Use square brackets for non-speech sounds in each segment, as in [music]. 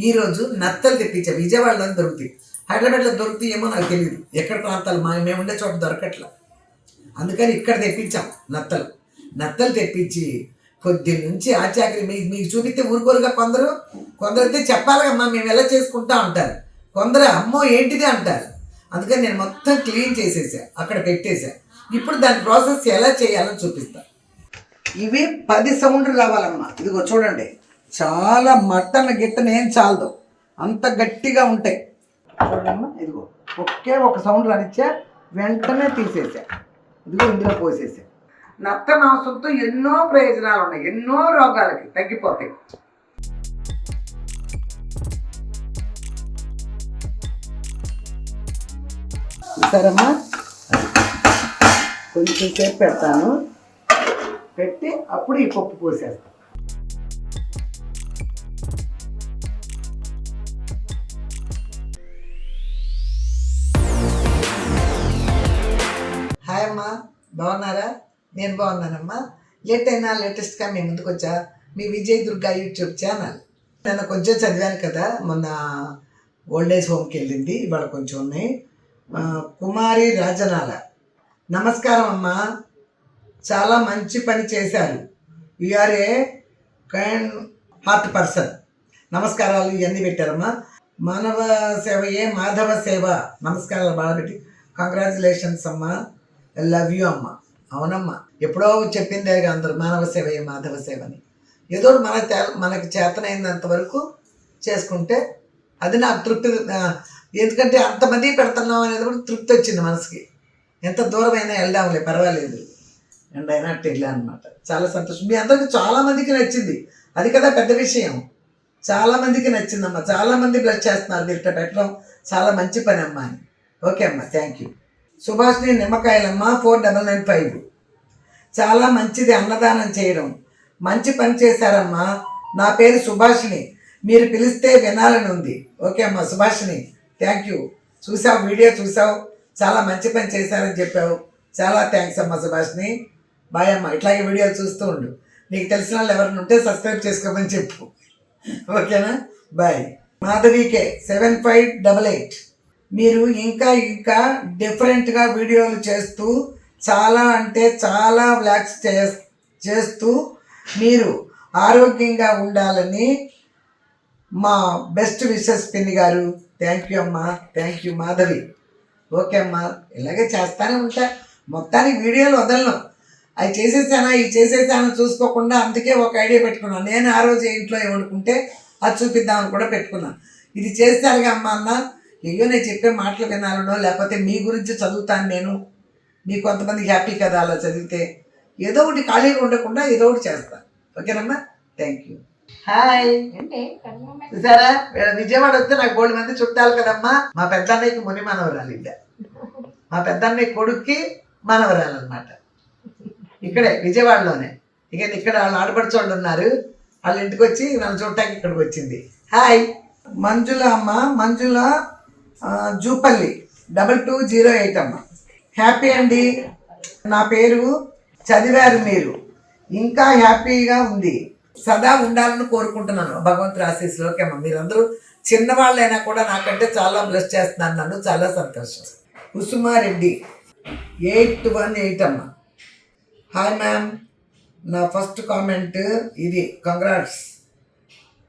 ఈరోజు నత్తలు తెప్పించాం. విజయవాడలో దొరుకుతాయి. హైదరాబాద్లో దొరుకుతాయేమో నాకు తెలియదు ఎక్కడ ప్రాంతాలు మా మేము ఉండే చోట దొరకట్లా. అందుకని ఇక్కడ తెప్పించాం నత్తలు. నత్తలు తెప్పించి కొద్ది నుంచి ఆచాకరి మీకు మీకు చూపిస్తే ఊరుకోరుగా కొందరు. కొందరు అయితే మేము ఎలా చేసుకుంటా అంటారు. కొందరు అమ్మో ఏంటిది అంటారు. అందుకని నేను మొత్తం క్లీన్ చేసేసా. అక్కడ పెట్టేశా ఇప్పుడు దాని ప్రాసెస్ ఎలా చేయాలో చూపిస్తా. ఇవి పది సౌండ్లు రావాలమ్మా. ఇదిగో చూడండి. చాలా మటన్ గిట్టన ఏం చాలదు. అంత గట్టిగా ఉంటాయి. చూడమ్మా ఇదిగో ఒకే ఒక సౌండ్ రానిచ్చా వెంటనే తీసేసా. ఇదిగో ఇందులో పోసేసా. నత్త మాంసంతో ఎన్నో ప్రయోజనాలు ఉన్నాయి ఎన్నో రోగాలకి తగ్గిపోతాయి. సరమ్మా కొంచెం సేపు పెడతాను. పెట్టి అప్పుడు ఈ పప్పు పోసేస్తాను బాగున్నారా? నేను బాగున్నానమ్మా. లేట్ అయినా లేటెస్ట్గా మీ ముందుకు వచ్చా. మీ విజయ్ దుర్గా యూట్యూబ్ ఛానల్ నేను కొంచెం చదివాను కదా మొన్న ఓల్డ్ ఏజ్ హోమ్కి వెళ్ళింది ఇవాళ కొంచెం ఉన్నాయి. కుమారి రాజనాల. నమస్కారం అమ్మా. చాలా మంచి పని చేశారు. You are a kind heart person నమస్కారాలు ఇవన్నీ పెట్టారమ్మా. మానవ సేవయే మాధవ సేవ. నమస్కారాలు బాగా పెట్టి. కంగ్రాచులేషన్స్ అమ్మా. లవ్ యూ అమ్మ. అవునమ్మా. ఎప్పుడో చెప్పిందే అందరూ మానవ సేవయే మాధవ సేవ అని ఏదో మన తే- మనకి చేతనైనంత వరకు చేసుకుంటే అది నాకు తృప్తి ఎందుకంటే అంతమంది పెడుతున్నాం అనేది కూడా తృప్తి వచ్చింది మనసుకి. ఎంత దూరమైనా వెళ్దాంలే పర్వాలేదు. అండ్ అయినా అట్టు వెళ్ళాను అనమాట చాలా సంతోషం. మీ అందరికీ చాలామందికి నచ్చింది. అది కదా పెద్ద విషయం. చాలామందికి నచ్చిందమ్మా. చాలామంది బ్లడ్ చేస్తున్నారు. మీరు ఇట్లా పెట్టడం చాలా మంచి పని అమ్మా అని. ఓకే అమ్మా. థ్యాంక్ యూ సుభాష్ని నిమ్మకాయలమ్మ ఫోర్ డబల్ నైన్ ఫైవ్. చాలా మంచిది అన్నదానం చేయడం. మంచి పని చేశారమ్మా. నా పేరు సుభాష్ని. మీరు పిలిస్తే వినాలని ఉంది. ఓకే అమ్మా సుభాష్ని. థ్యాంక్ యూ చూసావు వీడియో చూసావు. చాలా మంచి పని చేశారని చెప్పావు. చాలా థ్యాంక్స్ అమ్మా సుభాష్ని. బాయ్ అమ్మా. ఇట్లాగే వీడియోలు చూస్తూ ఉండు. నీకు తెలిసిన వాళ్ళు ఎవరైనా ఉంటే సబ్స్క్రైబ్ చేసుకోమని చెప్పు. [laughs] ఓకేనా? బాయ్ మాధవికే సెవెన్ ఫైవ్ డబల్ ఎయిట్ మీరు ఇంకా ఇంకా డిఫరెంట్గా వీడియోలు చేస్తూ చాలా అంటే చాలా వ్లాగ్స్ చే చేస్తూ మీరు ఆరోగ్యంగా ఉండాలని మా బెస్ట్ విషెస్ పిన్ని గారు. థ్యాంక్ యూ అమ్మా. Thank you Madhavi. ఓకే అమ్మా. ఇలాగే చేస్తానే ఉంటా. మొత్తానికి వీడియోలు వదలను. అవి చేసేసానా ఇవి చేసేసానా చూసుకోకుండా అందుకే ఒక ఐడియా పెట్టుకున్నాను నేను ఆ రోజు ఇంట్లో ఏమనుకుంటే అది చూపిద్దామని కూడా పెట్టుకున్నాను ఇది చేస్తారుగా అమ్మ అన్న. అయ్యో నేను చెప్పే మాటలు వినాలనో లేకపోతే మీ గురించి చదువుతాను నేను. మీ కొంతమంది హ్యాపీ కదా అలా చదివితే. ఏదో ఒకటి ఖాళీగా ఉండకుండా ఏదో ఒకటి చేస్తాను ఓకేనమ్మా? థ్యాంక్ యూ హాయ్ చూసారా? వీళ్ళ విజయవాడ వస్తే నాకు కోడి మంది చుట్టాలు కదమ్మా. మా పెద్దన్నయ్యకి ముని మనవరాలు ఇల్ల. మా పెద్దన్నయ్య కొడుక్కి మనవరాలు అనమాట ఇక్కడే విజయవాడలోనే. ఇక ఇక్కడ వాళ్ళు ఆడపడుచోళ్ళు ఉన్నారు. వాళ్ళ ఇంటికి వచ్చి నన్ను చూడటానికి ఇక్కడికి వచ్చింది. హాయ్ మంజుల అమ్మ Manjula Jupalli double two zero eight అమ్మ. హ్యాపీ అండి. నా పేరు చదివారు మీరు. ఇంకా హ్యాపీగా ఉంది. సదా ఉండాలని కోరుకుంటున్నాను భగవంతుడు ఆశీస్సులోకి అమ్మ. మీరందరూ చిన్నవాళ్ళైనా కూడా నాకంటే చాలా బ్లెస్ చేస్తున్నాను నన్ను చాలా సంతోషం. కుసుమారెడ్డి ఎయిట్ వన్ ఎయిట్ అమ్మ. Hi ma'am. నా ఫస్ట్ కామెంట్ ఇది. Congrats.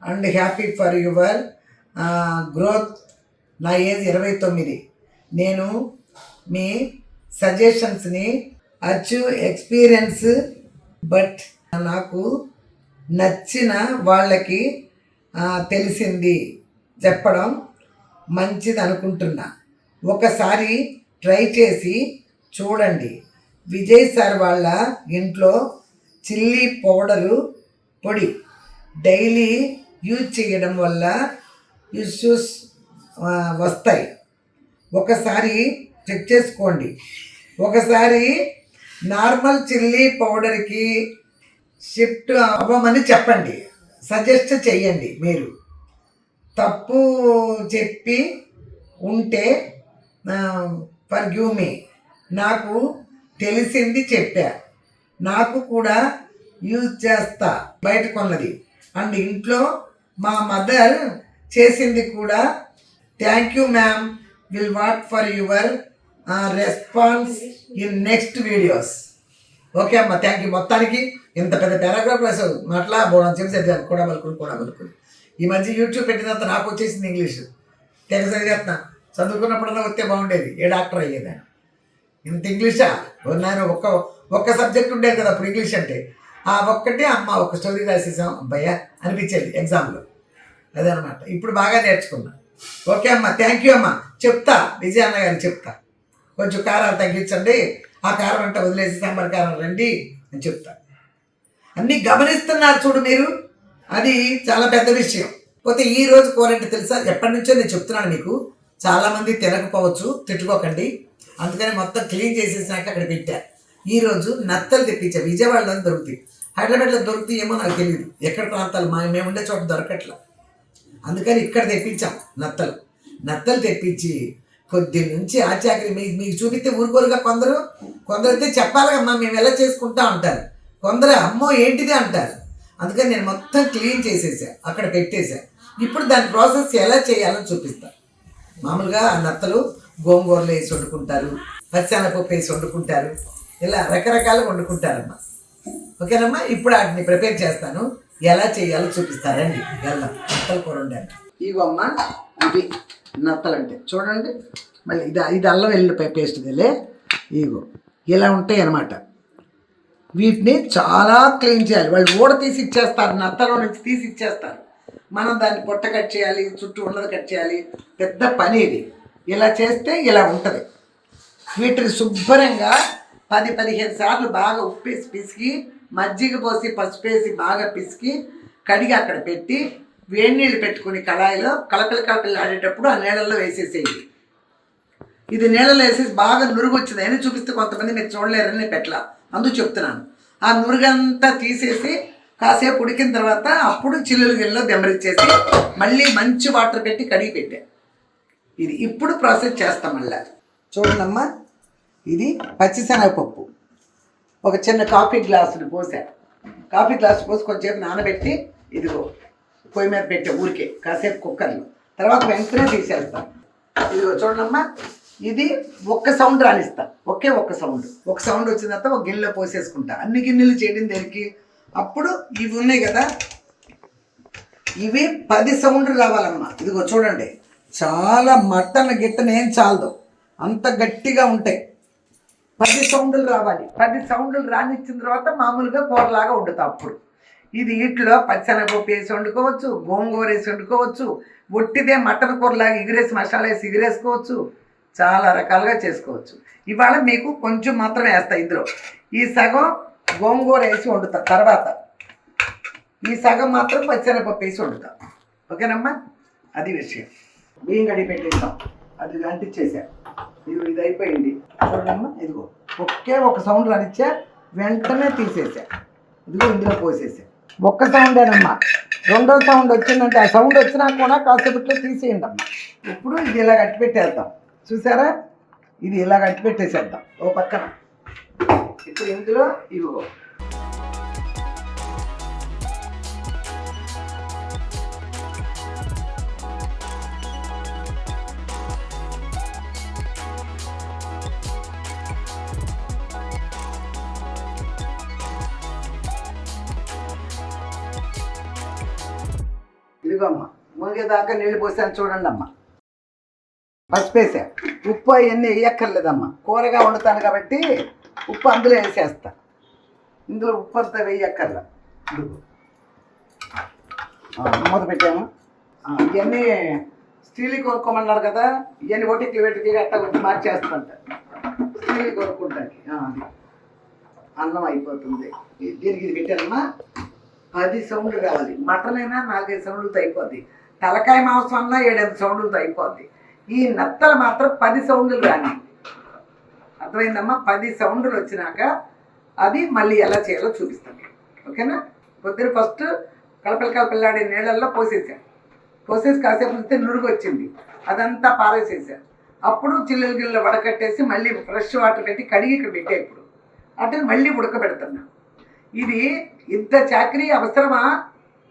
And happy for your growth. నా ఏజ్ ఇరవై తొమ్మిది. నేను మీ సజెషన్స్ని అచీవ్ ఎక్స్పీరియన్స్ బట్ నాకు నచ్చిన వాళ్ళకి తెలిసింది చెప్పడం మంచిది అనుకుంటున్నా. ఒకసారి ట్రై చేసి చూడండి. విజయ్ సార్ వాళ్ళ ఇంట్లో చిల్లీ పౌడరు పొడి డైలీ యూజ్ చేయడం వల్ల ఇష్యూస్ వస్తాయి. ఒకసారి చెక్ చేసుకోండి. ఒకసారి నార్మల్ చిల్లీ పౌడర్కి షిఫ్ట్ అవ్వమని చెప్పండి. సజెస్ట్ చేయండి మీరు. తప్పు చెప్పి ఉంటే ఫర్ మీ నాకు తెలిసింది చెప్పా. నాకు కూడా యూజ్ చేస్తా. బయట కొన్నది. అండ్ ఇంట్లో మా మదర్ చేసింది కూడా thank you ma'am will wait for your response in next videos okay అమ్మ థ్యాంక్ యూ మొత్తానికి ఇంత పెద్ద పారాగ్రాఫ్ రాసావు మాట్లా బోడం చెప్పి చదివాను. కూడా బలుకులు కూడా బలుకులు ఈ మధ్య యూట్యూబ్ పెట్టినంత నాకు వచ్చేసింది ఇంగ్లీష్ తెగ చదివేస్తున్నా చదువుకున్నప్పుడల్లా వస్తే బాగుండేది. ఏ డాక్టర్ అయ్యేదాన్ని ఇంత ఇంగ్లీషా నాయన ఒక్క ఒక్క సబ్జెక్ట్ ఉండేది కదా అప్పుడు ఇంగ్లీష్ అంటే. ఆ ఒక్కటే అమ్మ ఒక స్టోరీ రాసేసాం. అబ్బాయ్యా అనిపించేది ఎగ్జామ్లో అదనమాట ఇప్పుడు బాగా నేర్చుకున్నాను ఓకే అమ్మ థ్యాంక్ యూ అమ్మ. చెప్తా విజయ అన్న గారికి చెప్తా. కొంచెం కారాలు తగ్గించండి ఆ కారం అంటే వదిలేసి సాంబార్ కారం రండి అని చెప్తా. అన్నీ గమనిస్తున్నారు చూడు మీరు. అది చాలా పెద్ద విషయం. పోతే ఈ రోజు కూర తెలుసా? ఎప్పటి నుంచో నేను చెప్తున్నాను మీకు. చాలామంది తినకపోవచ్చు తిట్టుకోకండి. అందుకని మొత్తం క్లీన్ చేసేసినాక అక్కడ పెట్టా. ఈ రోజు నత్తలు తెప్పించా. విజయవాడలో దొరుకుతాయి. హైదరాబాద్లో దొరుకుతాయి ఏమో నాకు తెలియదు ఎక్కడ ప్రాంతాలు? మా మేము ఉండే చోట దొరకట్లా. అందుకని ఇక్కడ తెప్పించాం నత్తలు. నత్తలు తెప్పించి కొద్ది నుంచి ఆచాకరి మీకు మీకు చూపిస్తే ఊరుకోరుగా కొందరు? కొందరు అయితే చెప్పాలమ్మా మేము ఎలా చేసుకుంటా అంటారు. కొందరు అమ్మో ఏంటిది అంటారు. అందుకని నేను మొత్తం క్లీన్ చేసేసా అక్కడ పెట్టేశా ఇప్పుడు దాని ప్రాసెస్ ఎలా చేయాలని చూపిస్తా. మామూలుగా ఆ నత్తలు గోంగూరలు వేసి వండుకుంటారు పచ్చెనపప్పు వేసి వండుకుంటారు ఇలా రకరకాలుగా వండుకుంటారమ్మా. ఓకేనమ్మా? ఇప్పుడు వాటిని ప్రిపేర్ చేస్తాను. ఎలా చేయాలో చూపిస్తారండి వెళ్దాం. నత్తల కూర ఉండండి ఇగో అమ్మ ఇవి నత్తలు అంటే చూడండి మళ్ళీ ఇది ఇది అల్లం వెల్లుల్లిపాయ పేస్ట్ ఇదిలే. ఇగో ఇలా ఉంటాయి అన్నమాట వీటిని చాలా క్లీన్ చేయాలి. వాళ్ళు ఊడ తీసి ఇచ్చేస్తారు నత్తలో నుంచి తీసి ఇచ్చేస్తారు. మనం దాన్ని పొట్ట కట్ చేయాలి చుట్టూ ఉన్నది కట్ చేయాలి. పెద్ద పని ఇది. ఇలా చేస్తే ఇలా ఉంటుంది. వీటిని శుభ్రంగా పది పదిహేను సార్లు బాగా ఉప్పేసి పిసికి మజ్జిగ పోసి పసుపు వేసి బాగా పిసికి కడిగి అక్కడ పెట్టి వేడి నీళ్ళు పెట్టుకుని కళాయిలో కలకల కలకలు ఆడేటప్పుడు ఆ నీళ్ళల్లో వేసేసేయండి ఇది నీళ్ళలో వేసేసి బాగా నురుగు వచ్చింది అని చూపిస్తే కొంతమంది మీరు చూడలేరని పెట్టలా. అందుకు చెప్తున్నాను. ఆ నురుగంతా తీసేసి కాసేపు ఉడికిన తర్వాత అప్పుడు చిల్లులు గిన్నెలో దెమ్మరిచ్చేసి మళ్ళీ మంచి వాటర్ పెట్టి కడిగి పెట్టా. ఇది ఇప్పుడు ప్రాసెస్ చేస్తాం మళ్ళీ. చూడండమ్మా. ఇది పచ్చిశనగపప్పు ఒక చిన్న కాఫీ గ్లాసుని పోసా. కాఫీ గ్లాసు పోసి కొంచెంసేపు నానబెట్టి ఇదిగో పొయ్యి మీద పెట్టే ఊరికే కాసేపు కుక్కర్లో. తర్వాత వెంటనే తీసేస్తాం. ఇదిగో చూడమ్మా ఇది ఒక్క సౌండ్ రానిస్తా. ఒకే ఒక్క సౌండ్. ఒక సౌండ్ వచ్చిన తర్వాత ఒక గిన్నెలో పోసేసుకుంటా. అన్ని గిన్నెలు చేయడం దేనికి? అప్పుడు ఇవి ఉన్నాయి కదా ఇవి పది సౌండ్లు రావాలమ్మా. ఇదిగో చూడండి చాలా మటన్ గిట్టన ఏం చాలదు. అంత గట్టిగా ఉంటాయి. పది సౌండ్లు రావాలి. పది సౌండ్లు రానిచ్చిన తర్వాత మామూలుగా కూరలాగా వండుతాం అప్పుడు. ఇది వీటిలో పచ్చనపప్పు వేసి వండుకోవచ్చు గోంగూర వేసి వండుకోవచ్చు ఒట్టిదే మటన్ కూరలాగా ఎగిరేసి మసాలా వేసి ఎగిరేసుకోవచ్చు చాలా రకాలుగా చేసుకోవచ్చు. ఇవాళ మీకు కొంచెం మాత్రం వేస్తా ఇందులో. ఈ సగం గోంగూర వేసి వండుతా తర్వాత. ఈ సగం మాత్రం పచ్చనపప్పు వేసి వండుతా. ఓకేనమ్మా? అది విషయం. బియ్యం కడిగి పెట్టేస్తాం? అది అంటించేసా ఇది ఇది అయిపోయింది. చూడమ్మా ఇదిగో. ఒకే ఒక సౌండ్ రానిచ్చా వెంటనే తీసేసా. ఇదిగో ఇందులో పోసేసా. ఒక్క సౌండేనమ్మా. రెండో సౌండ్ వచ్చిందంటే ఆ సౌండ్ వచ్చినా కూడా కాసేపట్లో తీసేయండి అమ్మా. ఇప్పుడు ఇది ఇలా కట్టి పెట్టేద్దాం చూసారా? ఇది ఇలా కట్టి పెట్టేసేద్దాం ఓ పక్కన. ఇప్పుడు ఇందులో ఇదిగో. ఇదిగమ్మా మునిగేదాకా నీళ్ళు పోసాను చూడండి అమ్మా పసిపేసా. ఉప్పు అవన్నీ వేయక్కర్లేదమ్మా. కూరగా వండుతాను కాబట్టి ఉప్పు అందులో వేసేస్తా. ఇందులో ఉప్పు అంతా వేయక్కర్లా. మూత పెట్టాము. ఇవన్నీ స్టీల్ కొనుక్కోమన్నారు కదా ఇవన్నీ ఒకటి వెటికి అట్టా కొంచెం మార్చేస్తుంట. స్టీల్ కొనుక్కుంటానికి అన్నం అయిపోతుంది. దీనికి ఇది పెట్టానమ్మా పది సౌండ్లు కావాలి. మటన్ అయినా నాలుగైదు సౌండ్లతో అయిపోద్ది తలకాయ మాంసం అన్నా ఏడైదు సౌండ్లతో అయిపోద్ది ఈ నత్తలు మాత్రం పది సౌండ్లు కానీ. అర్థమైందమ్మా? పది సౌండ్లు వచ్చినాక అది మళ్ళీ ఎలా చేయాలో చూపిస్తాను. ఓకేనా? పొద్దున ఫస్ట్ కలపల కలపలాడే నీళ్ళల్లో పోసేసాను పోసేసి కాసేపు ఉంచితే నురుగు వచ్చింది అదంతా పారేసేసాను అప్పుడు చిల్లులు గిల్లు వడకట్టేసి మళ్ళీ ఫ్రెష్ వాటర్ పెట్టి కడిగి ఇక్కడ పెట్టే ఇప్పుడు. అంటే మళ్ళీ ఉడకబెడుతున్నాను ఇది ఇంత చాకరీ అవసరమా?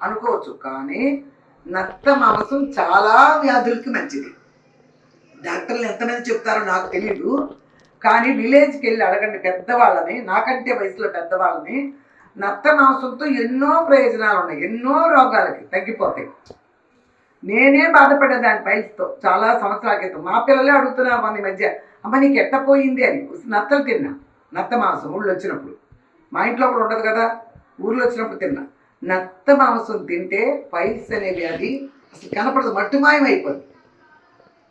అనుకోవచ్చు కానీ నత్త మాంసం చాలా వ్యాధులకి మంచిది. డాక్టర్లు ఎంతమంది చెప్తారో నాకు తెలియదు కానీ విలేజ్కి వెళ్ళి అడగండి పెద్దవాళ్ళని నాకంటే వయసులో పెద్దవాళ్ళని. నత్త మాంసంతో ఎన్నో ప్రయోజనాలు ఉన్నాయి ఎన్నో రోగాలకి తగ్గిపోతాయి. నేనే బాధపడేదాన్ని పైల్స్తో చాలా సంవత్సరాల క్రితం మా పిల్లలే అడుగుతున్నారు మన ఈ మధ్య అమ్మ నీకు ఎట్టపోయింది? అని. నత్తలు తిన్నా నత్త మాంసం ఊళ్ళో వచ్చినప్పుడు. మా ఇంట్లో కూడా ఉండదు కదా. ఊర్లో వచ్చినప్పుడు తిన్నా. నత్త మాంసం తింటే పైల్స్ అనే వ్యాధి అసలు కనపడదు. మట్టుమాయం అయిపోద్ది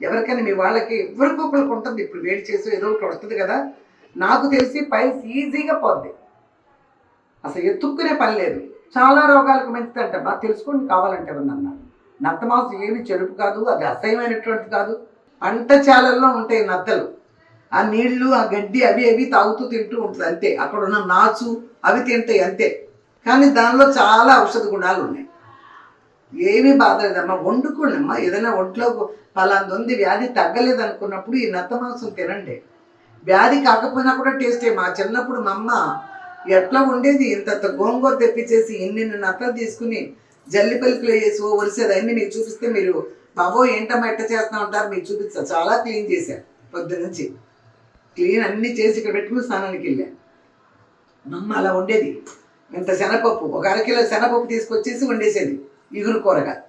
ఎవరికైనా మీ వాళ్ళకి ఎవరికొకరికి ఉంటుంది. ఇప్పుడు వేడి చేసి ఏదో ఒకటి వస్తుంది కదా. నాకు తెలిసి పైల్స్ ఈజీగా పోద్ది. అసలు ఎత్తుక్కునే పని లేదు. చాలా రోగాలకు మంచిదంట బాగా తెలుసుకోండి కావాలంటే అన్నారు నత్త మాంసం ఏమి చెరుపు కాదు. అది అసహ్యమైనటువంటిది కాదు. అంటచాలల్లో ఉంటాయి నత్తలు. ఆ నీళ్ళు ఆ గడ్డి అవి అవి తాగుతూ తింటూ ఉంటుంది అంతే. అక్కడ ఉన్న నాచు అవి తింటాయి అంతే. కానీ దానిలో చాలా ఔషధ గుణాలు ఉన్నాయి. ఏమీ బాధ లేదమ్మా వండుకోండమ్మా. ఏదైనా ఒంట్లో పలాంది ఉంది వ్యాధి తగ్గలేదు అనుకున్నప్పుడు ఈ నత్త మాంసం తినండి. వ్యాధి కాకపోయినా కూడా టేస్టే మా చిన్నప్పుడు మా అమ్మ ఎట్లా ఉండేది ఇంత గోంగూర తెప్పించేసి ఇన్ని నత్తలు తీసుకుని జల్లి పలుకులు వేసి ఓ వరిసేది అన్నీ మీకు చూపిస్తే మీరు బాబో ఏంటమ్మా ఎట్ట చేస్తా ఉంటారు మీకు చూపిస్తా. చాలా క్లీన్ చేశాను పొద్దు నుంచి క్లీన్ అన్ని చేసి ఇక్కడ పెట్టుకుని స్నానానికి వెళ్ళాను నమ్మ అమ్మ అలా ఉండేది ఇంత శనగపప్పు ఒక అరకిలో శనగపప్పు తీసుకొచ్చేసి వండేసేది ఇగురు కూరగా.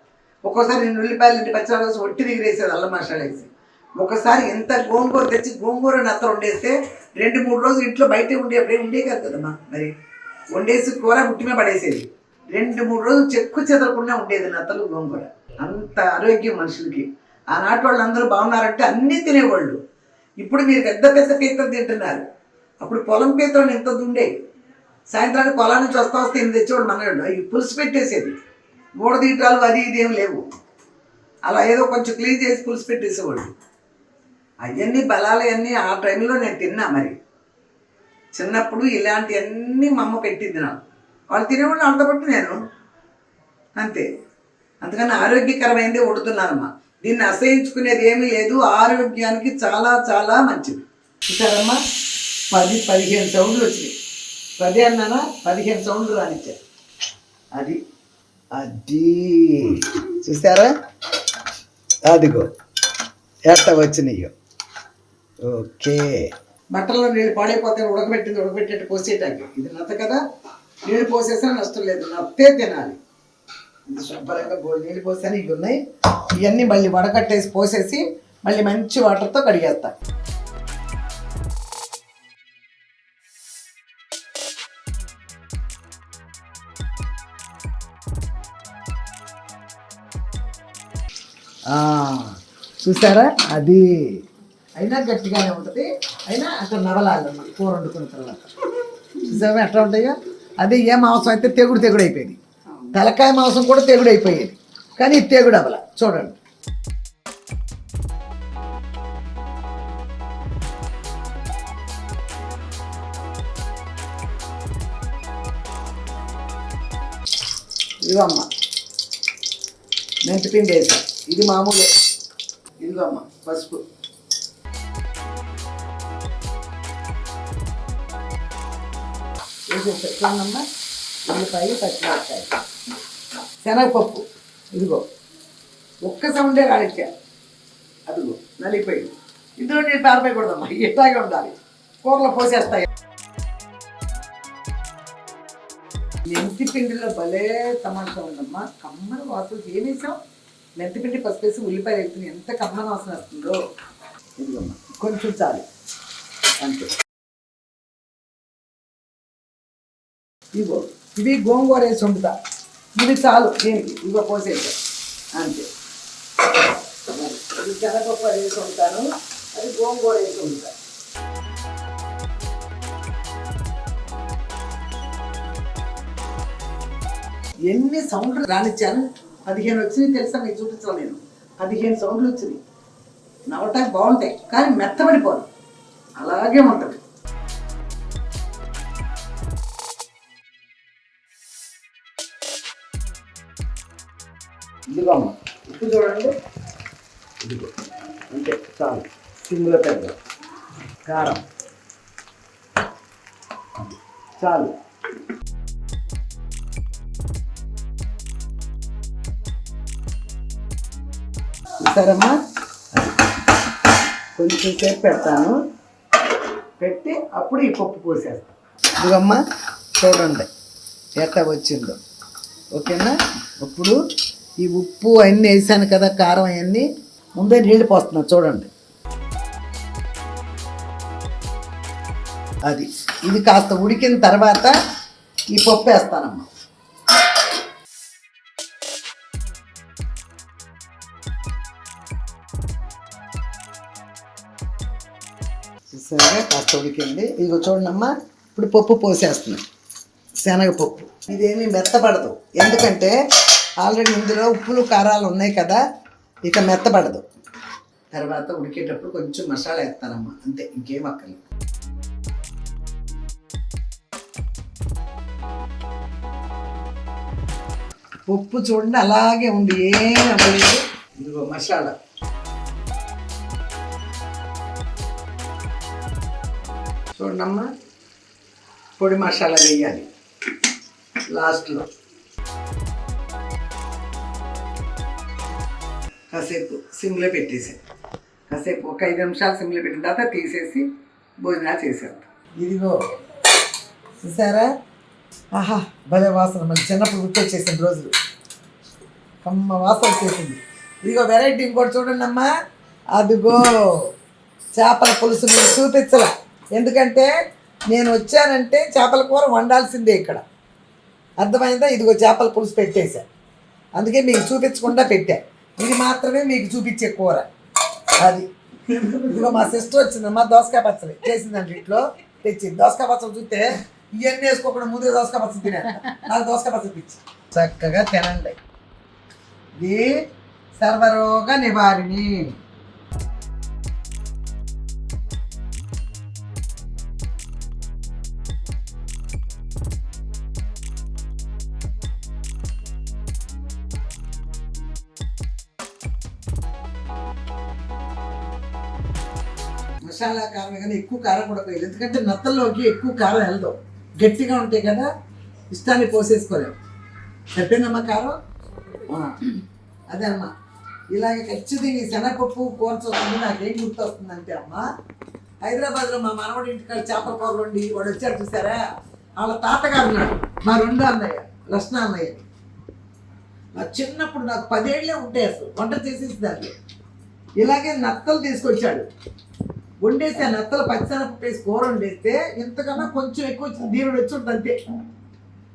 ఒక్కోసారి నేను ఉల్లిపాయలు ఇంటి పచ్చడి వేసి ఒట్టి ఎగిరేసేది అల్లం మసాలా వేసి. ఒకసారి ఎంత గోంగూర తెచ్చి గోంగూర నత్త వండేస్తే రెండు మూడు రోజులు ఇంట్లో బయట ఉండే అప్పుడే ఉండే కాదు కదమ్మా మరి. వండేసి కూర ఉట్టిమే పడేసేది. రెండు మూడు రోజులు చెక్కు చెదరకుండా ఉండేది నత్తలు గోంగూర. అంత ఆరోగ్యం మనుషులకి. ఆనాటి వాళ్ళు అందరూ బాగున్నారంటే అన్నీ తినేవాళ్ళు. ఇప్పుడు మీరు పెద్ద పెద్ద పీతలు తింటున్నారు. అప్పుడు పొలం పీతలు ఎంత దుండే? సాయంత్రానికి పొలం నుంచి వస్తా వస్తే ఇంత తెచ్చేవాడు మనవాడు అవి పులుసు పెట్టేసేది. మూడ తీటాలు అది ఇది ఏం లేవు. అలా ఏదో కొంచెం క్లీన్ చేసి పులుసు పెట్టేసేవాళ్ళు అవన్నీ బలాలు అవన్నీ ఆ టైంలో నేను తిన్నా మరి. చిన్నప్పుడు ఇలాంటివన్నీ మా అమ్మ పెట్టింది నాకు. వాళ్ళు తినేవాళ్ళు అంతపట్టు నేను. అంతే. అందుకని ఆరోగ్యకరమైనది వండుతున్నానమ్మా. దీన్ని అసహించుకునేది ఏమీ లేదు. ఆరోగ్యానికి చాలా చాలా మంచిది. చూసారమ్మా పది పదిహేను సౌండ్లు వచ్చినాయి. పది అన్నానా పదిహేను సౌండ్లు రానిచ్చారు. అది అది. చూసారా అదిగో. ఎట్ట వచ్చినాయో. ఓకే. బట్టలో నీళ్ళు పాడైపోతే ఉడకబెట్టింది ఉడకబెట్టేట్టు పోసేటానికి ఇది నత్త కదా? నీళ్ళు పోసేసినా నష్టం లేదు. నత్తే తినాలి. శుభ్రంగా బోల్ నీళ్ళు పోసాను ఇవి ఉన్నాయి. ఇవన్నీ మళ్ళీ వడకట్టేసి పోసేసి మళ్ళీ మంచి వాటర్తో కడిగేస్తా. చూసారా? అది అయినా గట్టిగానే ఉంటుంది. అయినా అక్కడ నవలాలి కూర వండుకున్న తర్వాత. చూసావా? ఎట్లా ఉంటాయో? అదే ఏ మాంసం అయితే తెగుడు తెగుడు అయిపోయింది. తలకాయ మాంసం కూడా తెగుడు అయిపోయేది కానీ తెగుడు అవల చూడండి. ఇదిగో మెంతి మెంతిపిండి వేసా. ఇది మామూలే. ఇదిగో పసుపు. వేసేసి. చూడమ్మా ఉల్లిపాయ పచ్చిమిరపకాయ శనగపప్పు. ఇదిగో. ఒక్క సౌండే రాడిచ్చా అదిగో నలిగిపోయింది. ఇందులో నేను పారిపోయకూడదమ్మా ఇట్లాగే ఉండాలి. కూరలు పోసేస్తాయి. మెంతి పిండిలో భలే తమాషా ఉందమ్మా. కమ్మన వాసన ఏం వేసాం మెంతి పిండి పసుపు వేసి ఉల్లిపాయలు వేస్తుంది ఎంత కమ్మన వాసన వస్తుందో. ఇదిగమ్మా కొంచెం చాలు. అంతే. ఇదిగో ఇది గోంగూర వేసి వండుతా. ఇది చాలు దీనికి ఇంకో పోసేది అంతే. జనగొప్ప వేసి ఉంటాను. అది గోంగూర వేసి ఉంటాను. ఎన్ని సౌండ్లు రానిచ్చాను? పదిహేను వచ్చినాయి తెలుసా మీకు చూపించాను నేను. పదిహేను సౌండ్లు వచ్చినాయి. నవ్వటానికి బాగుంటాయి కానీ మెత్తబడిపోదు అలాగే ఉంటుంది. సిమ్లో పెద్ద. కారం. చాలు. సరమ్మా కొంచెం సేపు పెడతాను. పెట్టి అప్పుడు ఈ పప్పు పోసేస్తాను ఇదిగమ్మా చూడండి ఎట్లా వచ్చిందో. ఓకేనా? ఇప్పుడు ఈ ఉప్పు అన్నీ వేసాను కదా కారం అవన్నీ ముందే నీళ్ళు పోస్తున్నాను చూడండి. అది. ఇది కాస్త ఉడికిన తర్వాత ఈ పప్పు వేస్తానమ్మా. చూసారా కాస్త ఉడికింది. ఇదిగో చూడండమ్మా ఇప్పుడు పప్పు పోసేస్తున్నాం. శనగపప్పు. ఇదేమీ మెత్తపడదు ఎందుకంటే ఆల్రెడీ ఇందులో ఉప్పులు కారాలు ఉన్నాయి కదా ఇక మెత్తపడదు తర్వాత ఉడికేటప్పుడు కొంచెం మసాలా వేస్తానమ్మా. అంతే ఇంకేం అక్కర్లేదు. ఉప్పు చూడండి అలాగే ఉంది. ఏం అవ్వలేదు ఇదిగో మసాలా. చూడమ్మా పొడి మసాలా వేయాలి. లాస్ట్లో. కాసేపు సిమ్లో పెట్టేసి కాసేపు ఒక ఐదు నిమిషాలు సిమ్లో పెట్టిన తర్వాత తీసేసి భోజనాలు చేసేద్దాం. ఇదిగో చూసారా? ఆహా భలే వాసన. మన చిన్నప్పుడు గుర్తొచ్చేసింది రోజులు కమ్మ వాసన వచ్చేసింది. ఇదిగో వెరైటీ ఇంకోటి చూడండి అమ్మా. అదిగో చేపల పులుసు మీకు చూపించలా. ఎందుకంటే నేను వచ్చానంటే చేపల కూర వండాల్సిందే ఇక్కడ. అర్థమైందా? ఇదిగో చేపల పులుసు పెట్టేశా. అందుకే మీకు చూపించకుండా పెట్టా. ఇది మాత్రమే మీకు చూపించే కూర. అది. ఇదిగో మా సిస్టర్ వచ్చిందమ్మా దోసకాయ పచ్చడి. చేసిందండి ఇంట్లో. తెచ్చింది. దోసకాయ పచ్చడి చూస్తే ఇవన్నీ వేసుకోకుండా ముందే దోసకాయ పచ్చడి తినే. నాకు దోసకాయ పచ్చడి పిచ్చి. చక్కగా తినండి. ఇది సర్వరోగ నివారిణి. మసాలా కారం కానీ ఎక్కువ కారం కూడా పోయింది ఎందుకంటే నత్తల్లోకి ఎక్కువ కారం వెళ్దాం గట్టిగా ఉంటాయి కదా ఇష్టాన్ని పోసేసుకోలేము. సరిపోయిందమ్మా కారం అదే అమ్మా. ఇలాగ ఖచ్చితంగా ఈ శనగపప్పు కూర్చొస్తుంది నాకేం గుర్తొస్తుందంటే అమ్మ హైదరాబాద్లో మా మనవడి ఇంటికాడ చేపల కూరలు ఉండి వాడు వచ్చారు చూసారా? వాళ్ళ తాతగారు ఉన్నాడు మా రెండో అన్నయ్య లక్ష్ణ అన్నయ్య. నా చిన్నప్పుడు నాకు పదేళ్ళే ఉంటాయి అసలు. వంట చేసేసి దాన్ని ఇలాగే నత్తలు తీసుకొచ్చాడు. వండేసి ఆ నత్తలు పచ్చిసెనపప్పు వేసి కూర వండేస్తే ఇంతకన్నా కొంచెం ఎక్కువ వచ్చింది. దేవుడు వచ్చి ఉంటుంది అంతే.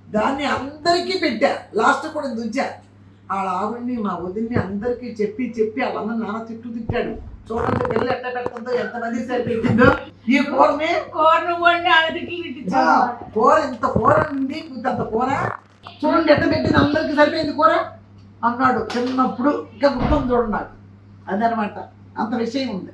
దాన్ని అందరికీ పెట్టా. లాస్ట్ కూడా దుంచా వాళ్ళ ఆవిడ్ని మా వదిన్ని అందరికీ చెప్పి చెప్పి వాళ్ళందరూ నాన్న తిట్టు తిట్టాడు. చూడండి పిల్లలు ఎట్ట పెడుతుందో ఎంతమంది సరి పెట్టిందో ఈ కూరని కూరను వండి అడిగి కూర ఇంత కూర ఉంది ఇంత కూర. చూడండి ఎట్ట పెట్టింది అందరికి సరిపోయింది కూర. అన్నాడు. చిన్నప్పుడు ఇంకా గుర్తం చూడండి నాకు. అదనమాట. అంత విషయం ఉంది.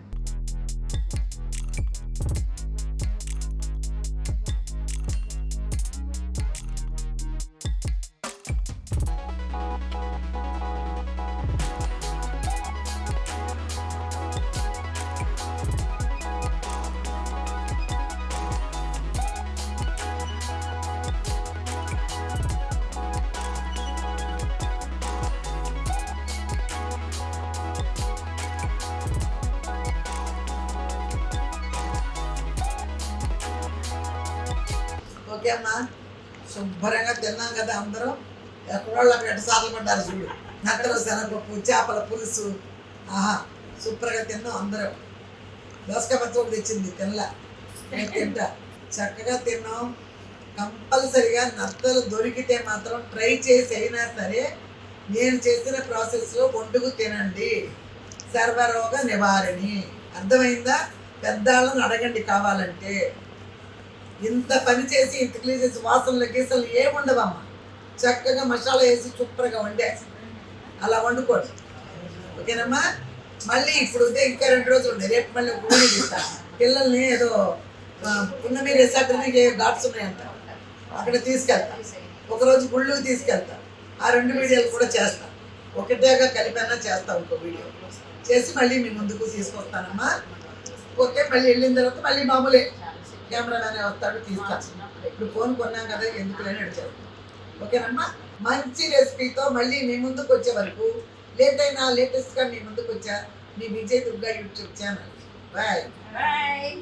ఓకే అమ్మా శుభ్రంగా తిన్నాం కదా అందరం. ఎక్కడోళ్ళు అక్కడ ఎట్ట సార్లు పడ్డారు చూడు. నత్తలు శనగపప్పు చేపల పులుసు. ఆహా సూపర్గా తిన్నాం అందరం. దోసకాయ పచ్చడి తెచ్చింది తినలా. నేను తింటా. చక్కగా తిన్నాం. కంపల్సరిగా నత్తలు దొరికితే మాత్రం ట్రై చేసి అయినా సరే నేను చేసిన ప్రాసెస్లో వండుకు తినండి. సర్వరోగ నివారణి. అర్థమైందా? పెద్దాళ్ళని అడగండి కావాలంటే. ఇంత పని చేసి ఇంత క్లీన్ చేసి వాసనలు గీసలు ఏముండవమ్మా. చక్కగా మసాలా వేసి సూపర్గా వండేసి. అలా వండుకోండి. ఓకేనమ్మా? మళ్ళీ ఇప్పుడు ఉదయం ఇంకా రెండు రోజులు ఉన్నాయి రేపు మళ్ళీ ఒక ఊరి తీస్తా పిల్లల్ని ఏదో పున్నమి రిసార్ట్ని ఘాట్స్ ఉన్నాయంట. అక్కడ తీసుకెళ్తా. ఒకరోజు గుళ్ళు తీసుకెళ్తా. ఆ రెండు వీడియోలు కూడా చేస్తా. ఒకటేగా కలిపైనా చేస్తా ఇంకో వీడియో. చేసి మళ్ళీ మీ ముందుకు తీసుకొస్తానమ్మా. ఓకే మళ్ళీ వెళ్ళిన తర్వాత మళ్ళీ మామూలే. కెమెరామెన్ వస్తాడు తీస్తాను ఇప్పుడు ఫోన్ కొన్నాం కదా ఎందుకు లేని అడిచారు ఓకేనమ్మా? మంచి రెసిపీతో మళ్ళీ మీ ముందుకు వచ్చే వరకు లేట్ అయినా లేటెస్ట్గా మీ ముందుకు వచ్చా. మీ Vijay Durga YouTube channel. Bye. Bye.